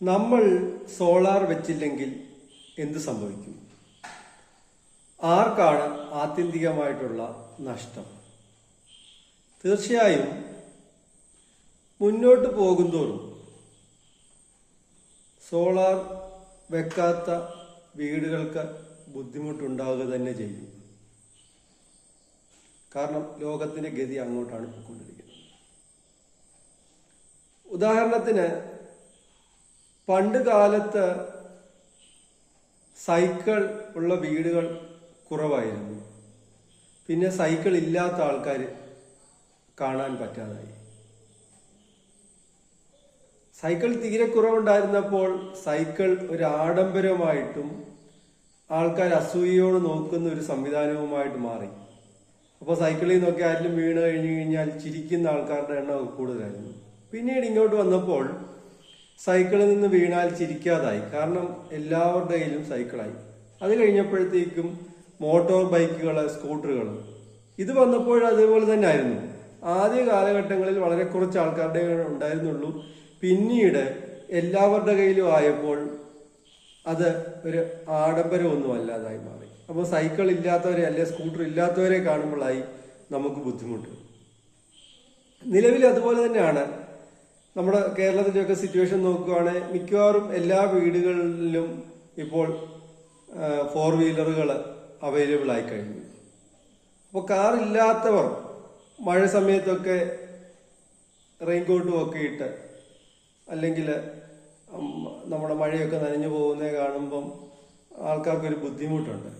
നമ്മൾ സോളാർ വെച്ചില്ലെങ്കിൽ എന്ത് സംഭവിക്കും? ആർക്കാണ് ആത്യന്തികമായിട്ടുള്ള നഷ്ടം? തീർച്ചയായും മുന്നോട്ട് പോകുന്തോറും സോളാർ വെക്കാത്ത വീടുകൾക്ക് ബുദ്ധിമുട്ടുണ്ടാവുക തന്നെ ചെയ്യും. കാരണം ലോകത്തിന്റെ ഗതി അങ്ങോട്ടാണ് പോയിക്കൊണ്ടിരിക്കുന്നത്. ഉദാഹരണത്തിന് പണ്ട് കാലത്ത് സൈക്കിൾ ഉള്ള വീടുകൾ കുറവായിരുന്നു. പിന്നെ സൈക്കിൾ ഇല്ലാത്ത ആൾക്കാർ കാണാൻ പറ്റാതായി. സൈക്കിൾ തീരെ കുറവുണ്ടായിരുന്നപ്പോൾ സൈക്കിൾ ഒരു ആഡംബരമായിട്ടും ആൾക്കാർ അസൂയയോട് നോക്കുന്ന ഒരു സംവിധാനവുമായിട്ട് മാറി. അപ്പോൾ സൈക്കിളിൽ നിന്നൊക്കെ ആരെങ്കിലും വീണ് കഴിഞ്ഞു കഴിഞ്ഞാൽ ചിരിക്കുന്ന ആൾക്കാരുടെ എണ്ണം കൂടുതലായിരുന്നു. പിന്നീട് ഇങ്ങോട്ട് വന്നപ്പോൾ സൈക്കിളിൽ നിന്ന് വീണാൽ ചിരിക്കാതായി. കാരണം എല്ലാവരുടെ കയ്യിലും സൈക്കിളായി. അത് കഴിഞ്ഞപ്പോഴത്തേക്കും മോട്ടോർ ബൈക്കുകൾ സ്കൂട്ടറുകൾ ഇത് വന്നപ്പോൾ അതേപോലെ തന്നെ ആയിരുന്നു ആദ്യ കാലഘട്ടങ്ങളിൽ വളരെ കുറച്ച് ആൾക്കാരുടെ ഉണ്ടായിരുന്നുള്ളൂ. പിന്നീട് എല്ലാവരുടെ കയ്യിലും ആയപ്പോൾ അത് ഒരു ആഡംബരമൊന്നും അല്ലാതായി മാറി. അപ്പോൾ സൈക്കിൾ ഇല്ലാത്തവരെ അല്ലെ സ്കൂട്ടർ ഇല്ലാത്തവരെ കാണുമ്പോഴായി നമുക്ക് ബുദ്ധിമുട്ട്. നിലവിൽ അതുപോലെ തന്നെയാണ്. നമ്മുടെ കേരളത്തിന്റെയൊക്കെ സിറ്റുവേഷൻ നോക്കുകയാണെങ്കിൽ മിക്കവാറും എല്ലാ വീടുകളിലും ഇപ്പോൾ ഫോർ വീലറുകൾ അവൈലബിൾ ആയി കഴിഞ്ഞു. അപ്പോൾ കാർ ഇല്ലാത്തവർ മഴ സമയത്തൊക്കെ റെയിൻകോട്ടും ഒക്കെ ഇട്ട് അല്ലെങ്കിൽ നമ്മുടെ മഴയൊക്കെ നനഞ്ഞു പോകുന്നത് കാണുമ്പം ആൾക്കാർക്കൊരു ബുദ്ധിമുട്ടുണ്ട്.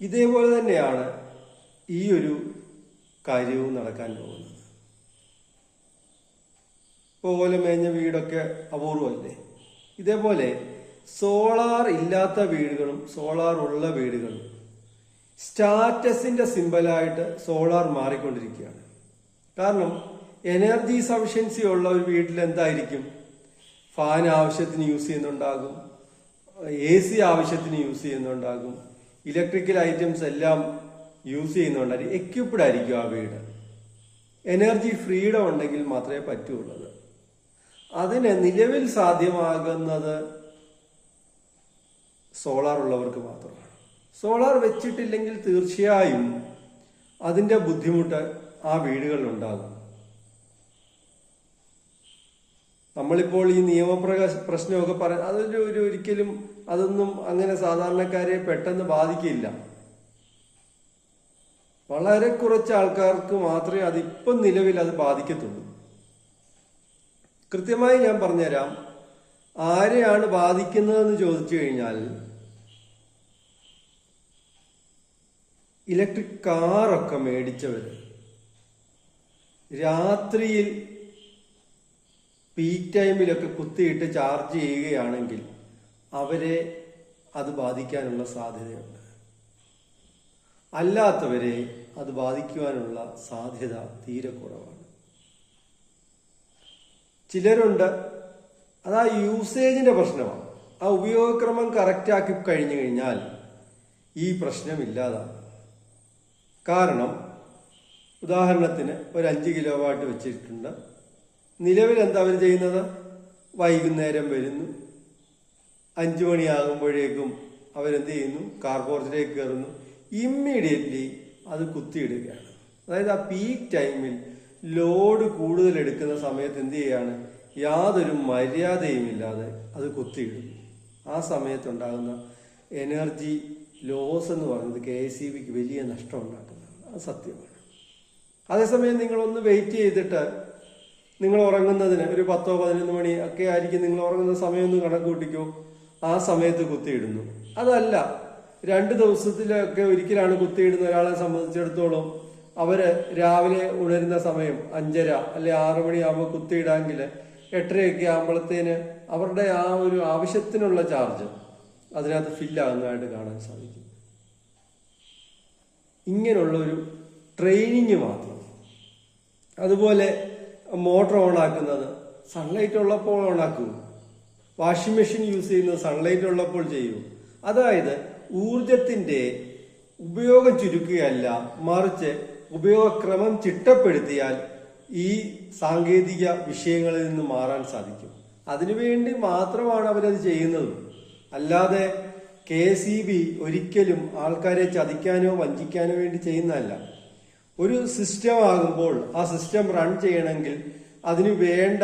ഇതേപോലെ തന്നെയാണ് ഈ ഒരു കാര്യവും നടക്കാൻ പോകുന്നത്. പോലെ മേഞ്ഞ വീടൊക്കെ അപൂർവമല്ലേ? ഇതേപോലെ സോളാർ ഇല്ലാത്ത വീടുകളും സോളാർ ഉള്ള വീടുകളും സ്റ്റാറ്റസിന്റെ സിമ്പലായിട്ട് സോളാർ മാറിക്കൊണ്ടിരിക്കുകയാണ്. കാരണം എനർജി സഫിഷ്യൻസി ഉള്ള ഒരു വീട്ടിൽ എന്തായിരിക്കും? ഫാൻ ആവശ്യത്തിന് യൂസ് ചെയ്യുന്നുണ്ടാകും എ സി ആവശ്യത്തിന് യൂസ് ചെയ്യുന്നുണ്ടാകും ഇലക്ട്രിക്കൽ ഐറ്റംസ് എല്ലാം യൂസ് ചെയ്യുന്നുണ്ടായിരിക്കും എക്യുപ്ഡ് ആയിരിക്കും ആ വീട്. എനർജി ഫ്രീഡം ഉണ്ടെങ്കിൽ മാത്രമേ പറ്റുള്ളൂ. അതിന് നിലവിൽ സാധ്യമാകുന്നത് സോളാർ ഉള്ളവർക്ക് മാത്രമാണ്. സോളാർ വെച്ചിട്ടില്ലെങ്കിൽ തീർച്ചയായും അതിന്റെ ബുദ്ധിമുട്ട് ആ വീടുകളിൽ ഉണ്ടാകും. നമ്മളിപ്പോൾ ഈ നിയമപ്രകാശ പ്രശ്നമൊക്കെ പറ അതൊരു ഒരു ഒരിക്കലും അതൊന്നും അങ്ങനെ സാധാരണക്കാരെ പെട്ടെന്ന് ബാധിക്കില്ല. വളരെ കുറച്ച് ആൾക്കാർക്ക് മാത്രമേ അതിപ്പം നിലവിൽ അത് ബാധിക്കത്തുള്ളൂ. കൃത്യമായി ഞാൻ പറഞ്ഞുതരാം. ആരെയാണ് ബാധിക്കുന്നതെന്ന് ചോദിച്ചു കഴിഞ്ഞാൽ ഇലക്ട്രിക് കാറൊക്കെ മേടിച്ചവർ രാത്രിയിൽ പീക്ക് ടൈമിലൊക്കെ കുത്തിയിട്ട് ചാർജ് ചെയ്യുകയാണെങ്കിൽ അവരെ അത് ബാധിക്കാനുള്ള സാധ്യതയുണ്ട്. അല്ലാത്തവരെ അത് ബാധിക്കുവാനുള്ള സാധ്യത തീരെ കുറവാണ്. ചിലരുണ്ട്. അത് ആ യൂസേജിന്റെ പ്രശ്നമാണ്. ആ ഉപയോഗക്രമം കറക്റ്റാക്കി കഴിഞ്ഞു കഴിഞ്ഞാൽ ഈ പ്രശ്നം ഇല്ലാതാണ് കാരണം ഉദാഹരണത്തിന് ഒരു അഞ്ച് കിലോ വാട്ട് വെച്ചിട്ടുണ്ട്. നിലവിൽ എന്താ അവർ ചെയ്യുന്നത്? വൈകുന്നേരം വരുന്നു. അഞ്ചു മണിയാകുമ്പോഴേക്കും അവരെന്ത് ചെയ്യുന്നു? കാർപോർച്ചിലേക്ക് കയറുന്നു. ഇമ്മീഡിയറ്റ്ലി അത് കുത്തിയിടുകയാണ്. അതായത് ആ പീക്ക് ടൈമിൽ ലോഡ് കൂടുതൽ എടുക്കുന്ന സമയത്ത് എന്ത് ചെയ്യാണ്? യാതൊരു മര്യാദയും ഇല്ലാതെ അത് കുത്തിയിടുന്നു ആ സമയത്തുണ്ടാകുന്ന എനർജി ലോസ് എന്ന് പറയുന്നത് കെ എസ് സി ബിക്ക് വലിയ നഷ്ടം ഉണ്ടാക്കുന്നതാണ്. അത് സത്യമാണ്. അതേസമയം നിങ്ങളൊന്ന് വെയിറ്റ് ചെയ്തിട്ട് നിങ്ങൾ ഉറങ്ങുന്നതിന് ഒരു പത്തോ പതിനൊന്ന് മണി ഒക്കെ ആയിരിക്കും നിങ്ങൾ ഉറങ്ങുന്ന സമയം ഒന്ന് കണക്ക് കൂട്ടിക്കോ. ആ സമയത്ത് കുത്തിയിടുന്നു. അതല്ല രണ്ട് ദിവസത്തിലൊക്കെ ഒരിക്കലാണ് കുത്തിയിടുന്ന ഒരാളെ സംബന്ധിച്ചിടത്തോളം അവർ രാവിലെ ഉണരുന്ന സമയം അഞ്ചര അല്ലെ ആറു മണിയാകുമ്പോൾ കുത്തിയിടാമെങ്കിൽ എട്ടരയൊക്കെ ആകുമ്പോഴത്തേന് അവരുടെ ആ ഒരു ആവശ്യത്തിനുള്ള ചാർജ് അതിനകത്ത് ഫില്ലാകുന്നതായിട്ട് കാണാൻ സാധിക്കും. ഇങ്ങനെയുള്ള ഒരു ട്രെയിനിങ് മാത്രം. അതുപോലെ മോട്ടർ ഓൺ ആക്കുന്നത് സൺലൈറ്റ് ഉള്ളപ്പോൾ ഓൺ ആക്കൂ വാഷിംഗ് മെഷീൻ യൂസ് ചെയ്യുന്നത് സൺലൈറ്റ് ഉള്ളപ്പോൾ ചെയ്യൂ. അതായത് ഊർജത്തിന്റെ ഉപയോഗം ചുരുക്കുകയല്ല മറിച്ച് ഉപയോഗക്രമം ചിട്ടപ്പെടുത്തിയാൽ ഈ സാങ്കേതിക വിഷയങ്ങളിൽ നിന്ന് മാറാൻ സാധിക്കും. അതിനുവേണ്ടി മാത്രമാണ് അവരത് ചെയ്യുന്നത്. അല്ലാതെ കെ സി ബി ഒരിക്കലും ആൾക്കാരെ ചതിക്കാനോ വഞ്ചിക്കാനോ വേണ്ടി ചെയ്യുന്നതല്ല. ഒരു സിസ്റ്റം ആകുമ്പോൾ ആ സിസ്റ്റം റൺ ചെയ്യണമെങ്കിൽ അതിന് വേണ്ട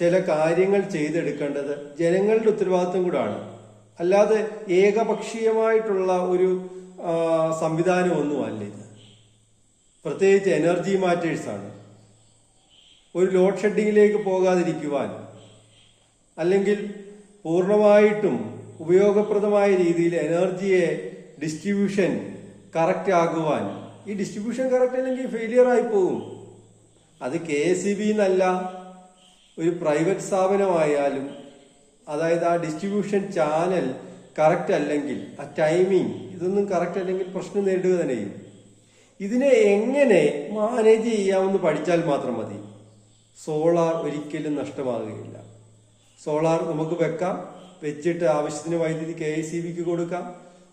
ചില കാര്യങ്ങൾ ചെയ്തെടുക്കേണ്ടത് ജനങ്ങളുടെ ഉത്തരവാദിത്വം കൂടാണ്. അല്ലാതെ ഏകപക്ഷീയമായിട്ടുള്ള ഒരു ആ, സംവിധാനമൊന്നും അല്ല ഇത്. പ്രത്യേകിച്ച് എനർജി മാറ്റേഴ്സാണ് ഒരു ലോഡ് ഷെഡിങ്ങിലേക്ക് പോകാതിരിക്കുവാൻ അല്ലെങ്കിൽ പൂർണമായിട്ടും ഉപയോഗപ്രദമായ രീതിയിൽ എനർജിയെ ഡിസ്ട്രിബ്യൂഷൻ കറക്റ്റ് ആകുവാൻ. ഈ ഡിസ്ട്രിബ്യൂഷൻ കറക്റ്റ് അല്ലെങ്കിൽ ഫെയിലിയർ ആയി പോകും അത് കെ എസ് ഇ ബി എന്നല്ല ഒരു പ്രൈവറ്റ് സ്ഥാപനമായാലും അതായത് ആ ഡിസ്ട്രിബ്യൂഷൻ ചാനൽ കറക്റ്റ് അല്ലെങ്കിൽ ആ ടൈമിംഗ് ഇതൊന്നും കറക്റ്റ് അല്ലെങ്കിൽ പ്രശ്നം നേരിടുക തന്നെ ചെയ്യും ഇതിനെ എങ്ങനെ മാനേജ് ചെയ്യാമെന്ന് പഠിച്ചാൽ മാത്രം മതി. സോളാർ ഒരിക്കലും നഷ്ടമാകുകയില്ല. സോളാർ നമുക്ക് വെക്കാം വെച്ചിട്ട് ആവശ്യത്തിന് വൈദ്യുതി കെ ഐ സി ബിക്ക് കൊടുക്കാം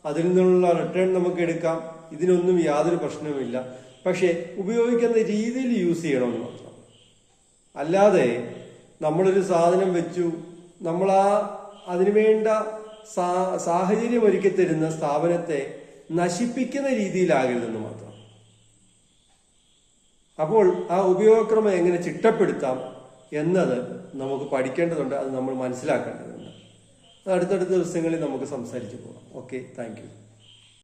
അതിൽ നിന്നുള്ള റിട്ടേൺ നമുക്ക് എടുക്കാം. ഇതിനൊന്നും യാതൊരു പ്രശ്നവുമില്ല. പക്ഷെ ഉപയോഗിക്കുന്ന രീതിയിൽ യൂസ് ചെയ്യണമെന്ന് മാത്രം. അല്ലാതെ നമ്മളൊരു സാധനം വെച്ചു നമ്മൾ ആ അതിനുവേണ്ട സാഹചര്യം ഒരുക്കി തരുന്ന സ്ഥാപനത്തെ നശിപ്പിക്കുന്ന രീതിയിലാകരുതെന്ന് മാത്രം. അപ്പോൾ ആ ഉപയോഗക്രമം എങ്ങനെ ചിട്ടപ്പെടുത്താം എന്നത് നമുക്ക് പഠിക്കേണ്ടതുണ്ട് അത് നമ്മൾ മനസ്സിലാക്കേണ്ടതുണ്ട്. അടുത്തടുത്ത ദിവസങ്ങളിൽ നമുക്ക് സംസാരിച്ചു പോകാം. Okay thank